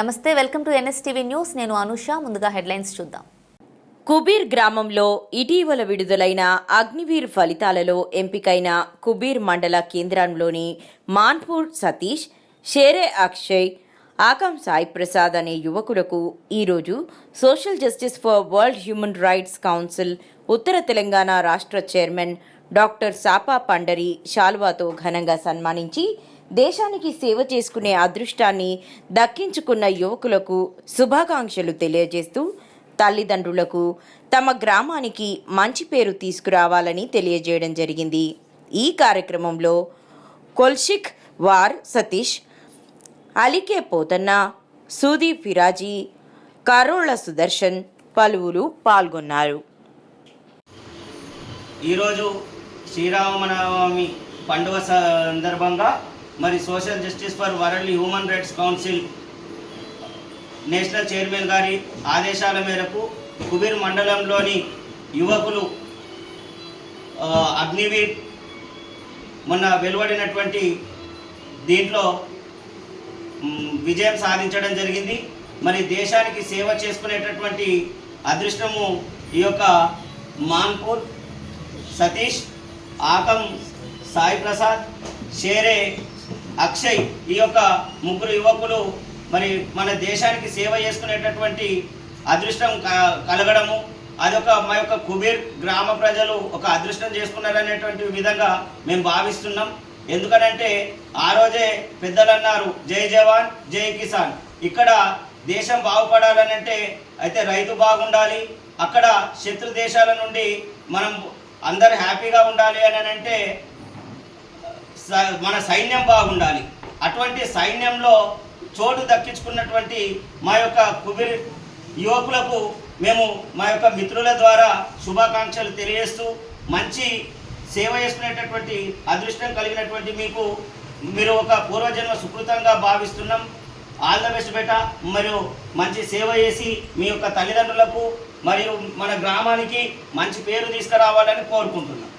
నమస్తే welcome to NSTV news. నేను అనుష ముందుగా హెడ్లైన్స్ చూద్దాం. కుబీర్ గ్రామంలో ఇటీవల విడుదలైన అగ్నివీర్ ఫలితాలలో ఎంపికైన కుబీర్ మండల కేంద్రంలోని మాన్పూర్ సతీష్ షేరే అక్షయ్ ఆకాం సాయి ప్రసాద్ అనే యువకులకు ఈరోజు social justice for world human rights council ఉత్తర తెలంగాణ రాష్ట్ర చైర్మన్ డాక్టర్ సాపా పండరి శాల్వాతో ఘనంగా సన్మానించి దేశానికి సేవ చేసుకునే అదృష్టాన్ని దక్కించుకున్న యువకులకు శుభాకాంక్షలు తెలియజేస్తూ తల్లిదండ్రులకు తమ గ్రామానికి మంచి పేరు తీసుకురావాలని తెలియజేయడం జరిగింది. ఈ కార్యక్రమంలో కొల్షిక్ వార్ సతీష్ అలికే పోతన్న సూది ఫిరాజీ కరోళ్ళ సుదర్శన్ పలువురు పాల్గొన్నారు. ఈరోజు శ్రీరామనవమి పండుగ సందర్భంగా మరి social justice for world human rights council national chairman గారి ఆదేశాల మేరకు కుబీర్ మండలంలోని యువకులు అగ్నివీర్ మొన్న వెలువడినటువంటి దీంట్లో విజయం సాధించడం జరిగింది. మరి దేశానికి సేవ చేసుకునేటటువంటి అదృష్టము ఈ యొక్క మాన్పూర్ సతీష్ ఆకం సాయి ప్రసాద్ షేరే అక్షయ్ ఈ యొక్క ముగ్గురు యువకులు మరి మన దేశానికి సేవ చేసుకునేటటువంటి అదృష్టం క- కలగడము అదొక మా యొక్క కుబీర్ గ్రామ ప్రజలు ఒక అదృష్టం చేసుకున్నారనేటువంటి విధంగా మేము భావిస్తున్నాం. ఎందుకనంటే ఆ రోజే పెద్దలు అన్నారు జై జవాన్ జై కిసాన్. ఇక్కడ దేశం బాగుపడాలనంటే అయితే రైతు బాగుండాలి. అక్కడ శత్రు దేశాల నుండి మనం అందరు హ్యాపీగా ఉండాలి అని అంటే మన సైన్యం బాగుండాలి. అటువంటి సైన్యంలో చోటు దక్కించుకున్నటువంటి మా యొక్క కుబిర్ యువకులకు మేము మా యొక్క మిత్రుల ద్వారా శుభాకాంక్షలు తెలియజేస్తూ మంచి సేవ చేసుకునేటటువంటి అదృష్టం కలిగినటువంటి మీకు మీరు ఒక పూర్వజన్మ సుకృతంగా భావిస్తున్నాం. ఆల్ ద బెస్ట్ బేట. మరియు మంచి సేవ చేసి మీ యొక్క తల్లిదండ్రులకు మరియు మన గ్రామానికి మంచి పేరు తీసుకురావాలని కోరుకుంటున్నాం.